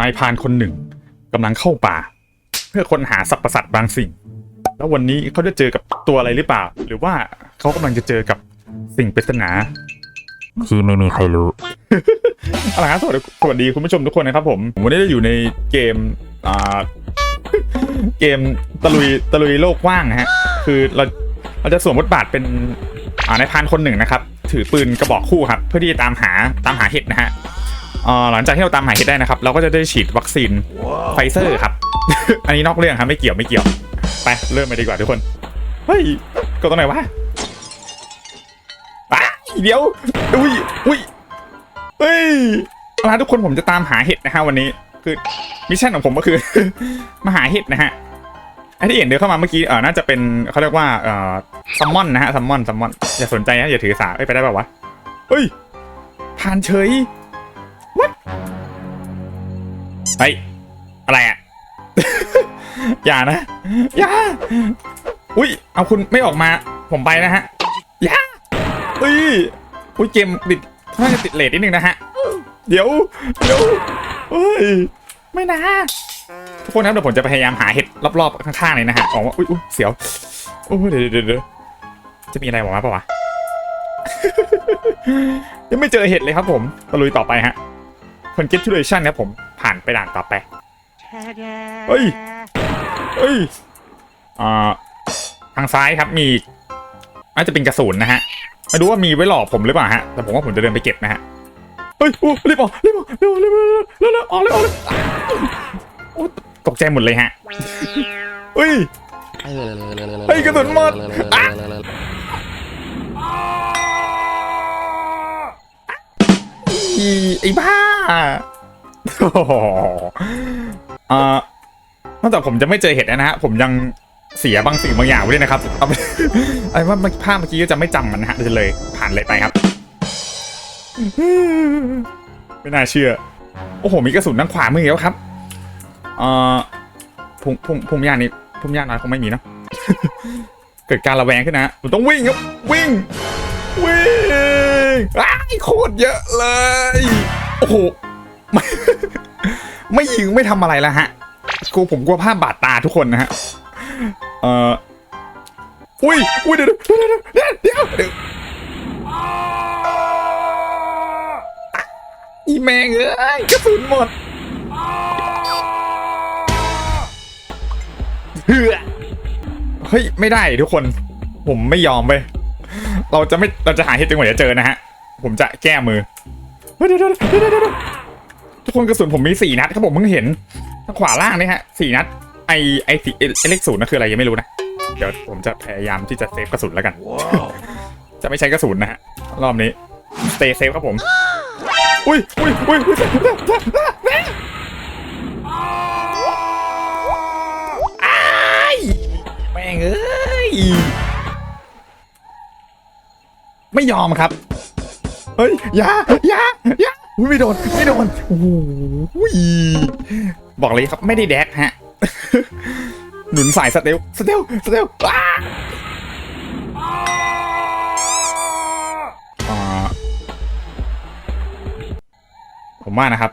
นายพรานคนหนึ่งกำลังเข้าป่า เพื่อค้นหาสรรพสัตว์บางสิ่ง แล้ววันนี้เขาจะเจอกับตัวอะไรหรือเปล่า หรือว่าเขากำลังจะเจอกับสิ่งปริศนาที่ไม่มีใครรู้เอาละครับสวัสดีสวัสดีคุณผู้ชมทุกคนนะครับผมผมวันนี้จะอยู่ในเกมอ่าเกมตะลุยตะลุยโลกกว้างนะฮะ คือเราเราจะสวมบทบาทเป็นอ่านายพรานคนหนึ่งนะครับ ถือปืนกระบอกคู่ครับ เพื่อที่จะตามหาตามหาเห็ดนะฮะอ่า หลังจากที่เราตามหาเห็ดได้นะครับ เราก็จะได้ฉีดวัคซีนไฟเซอร์ครับ อันนี้นอกเรื่องครับไม่เกี่ยวไม่เกี่ยว ไปเริ่มไปดีกว่าทุกคน เฮ้ยกดตรงไหนวะไปเดี๋ยว อุ้ยอุ้ยเฮ้ยเอาละทุกคนผมจะตามหาเห็ดนะฮะวันนี้ คือมิชชั่นของผมก็คือมาหาเห็ดนะฮะไอ้ที่เห็นเดินเข้ามาเมื่อกี้เออน่าจะเป็นเขาเรียกว่าเอ่อซัมมอนนะฮะซัมมอนซัมมอนอย่าสนใจนะอย่าถือสาเอ้ยไปได้ป่าวะเฮ้ยผ่านเฉย เฮ้ยอะไรอะ อย่านะ อย่า อุ้ย เอาคุณไม่ออกมา ผมไปนะฮะ อย่าเฮ้ย อุ้ยเกมติดน่าจะติดเลทนิดนึงนะฮะ เดี๋ยว เดี๋ยวเฮ้ย ไม่นะ ทุกคนครับเดี๋ยวผมจะพยายามหาเห็ดรอบๆข้างๆเลยนะฮะออกว่าอุ้ยอุ๊ยเสียวโอ้ยเดี๋ยวเดี๋ยวเดี๋ยวจะมีอะไรออกมาปะวะ ยังไม่เจอเห็ดเลยครับผมตะลุยต่อไปฮะ congratulation ครับผม ผ่านไปด่านต่อไปเฮ้ยเฮ้ยอ่าทางซ้ายครับมีน่าจะเป็นกระสุนนะฮะไม่รู้ว่ามีไว้หลอกผมหรือเปล่าฮะแต่ผมว่าผมจะเดินไปเก็บนะฮะเฮ้ยโอ้รีบออกรีบออกรีบออกรีบออกเร็วเร็วออกเลยออกเลยโอ้ตกใจหมดเลยฮะเฮ้ยเฮ้ยกระสุนหมดอะอีไอ้บ้า โอ้โหเอ่อนอกจากผมจะไม่เจอเห็ดนะฮะ ผมยังเสียบางสิ่งบางอย่างไว้ด้วยนะครับเอาไอ้ว่าภาพเมื่อกี้ก็จะไม่จำมันนะฮะเลยผ่านเลยไปครับ ไม่น่าเชื่อ โอ้โห มีกระสุนทางขวามืออีกแล้วครับ เอ่อพุ่มพุ่มพุ่มยานี่พุ่มยาน้อยคงไม่มีเนาะเกิดการระแวงขึ้นนะผมต้องวิ่งครับวิ่ง วิ่งอ้าโคตรเยอะเลย โอ้โห ไม่ไม่ยิงไม่ทำอะไรแล้วฮะกูผมกลัวภาพบาดตาทุกคนนะฮะเอ่ออุ้ยอุ้ยเดี๋ยวเดี๋ยวเดี๋ยวเดี๋ยวเดี๋ยวอีแมงเอ้ยกระสุนหมดเฮือเฮ้ยไม่ได้ทุกคน ผมไม่ยอมไปเราจะไม่เราจะหาเห็ดจนกว่าจะเจอนะฮะ ผมจะแก้มือเฮ้ยเดี๋ยวเดี๋ยวเดี๋ยวเดี๋ยวเดี๋ยว ทุกคนกระสุนผมมีสี่นัดครับผมเพิ่งเห็นทางขวาล่างนี่ฮะสี่นัด ไอไอสีไอเลขศูนย์นั่นคืออะไรยังไม่รู้นะ เดี๋ยวผมจะพยายามที่จะเซฟกระสุนแล้วกัน จะไม่ใช้กระสุนนะฮะรอบนี้ stay safe ครับผม อุ้ยอุ้ยอุ้ยอุ้ยอ้ายแม่งเอ้ย ไม่ยอมครับ เฮ้ยอย่าอย่าอย่า อุ๊ยไม่โดนไม่โดนโอ้โหบอกเลยครับไม่ได้แดกฮะ หนุนสายสเตลสเตลสเตลอ้าผมว่านะครับ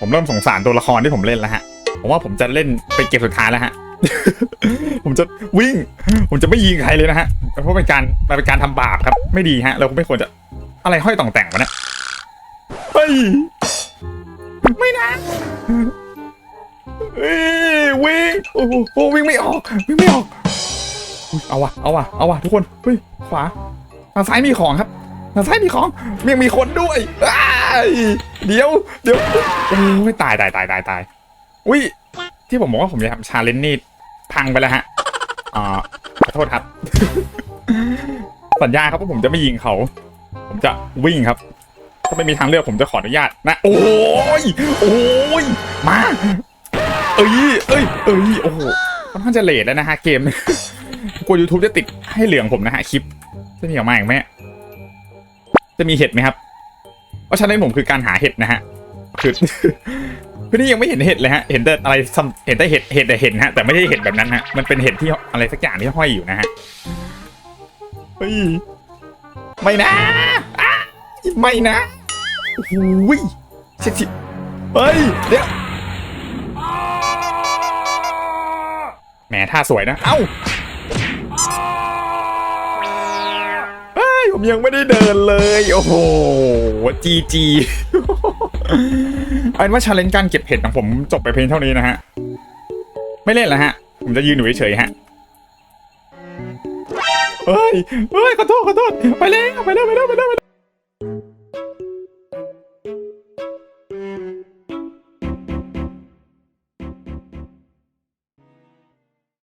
ผมเริ่มสงสารตัวละครที่ผมเล่นแล้วฮะผมว่าผมจะเล่นเป็นเกมสุดท้ายแล้วฮะ ผมจะวิ่ง ผมจะไม่ยิงใครเลยนะฮะเพราะเป็นการมันเป็นการทำบาปครับ ไม่ดีฮะ เราไม่ควรจะอะไรห้อยต่องแต่งวะเนี่ย ฮ้ย ไม่นะเฮ้ยวิ่งโอ้โหโอ้วิ่งไม่ออก วิ่งไม่ออกอุ๊ยเอาวะเอาวะเอาวะทุกคนเฮ้ยขวาทางซ้ายมีของครับทางซ้ายมีของยังมีคนด้วยอ้ายเดี๋ยว เดี๋ยวโอ้ยตายตายตายตายตายอุ้ยที่ผมบอกว่าผมจะทำชาเลนจ์นี่พังไปแล้วฮะอ่าขอโทษครับ สัญญาครับว่าผมจะไม่ยิงเขา ผมจะวิ่งครับ ถ้าไม่มีทางเลือกผมจะขออนุญาตนะ โอ้ยโอ้ยมา เอ้ยเอ้ยเอ้ยโอ้โหค่อนข้างจะเลทแล้วนะฮะเกมกลัว YouTube จะติดให้เหลืองผมนะฮะคลิป จะมีออกมาอีกไหมจะมีเห็ดไหมครับ เพราะฉะนั้นผมคือการหาเห็ดนะฮะคือคือนี่ยังไม่เห็นเห็ดเลยฮะ เห็นแต่อะไรเห็นแต่เห็ดเห็ดแต่เห็นฮะ แต่ไม่ใช่เห็ดแบบนั้นฮะ มันเป็นเห็ดที่อะไรสักอย่างที่ห้อยอยู่นะฮะเฮ้ยไม่นะ ไม่นะโอ้โหเจ็ดสิเฮ้ย เดี๋ยว แหมท่าสวยนะ เอ้าเฮ้ยผมยังไม่ได้เดินเลย โอ้โห จีจีเอาเป็นว่าชาเลนจ์การเก็บเห็ดของผมจบไปเพียงเท่านี้นะฮะ ไม่เล่นแล้วฮะ ผมจะยืนอยู่เฉยฮะเฮ้ย เฮ้ย ขอโทษ ขอโทษ ไปเลยไปเลยไปเลยไปแล้ว Thank you.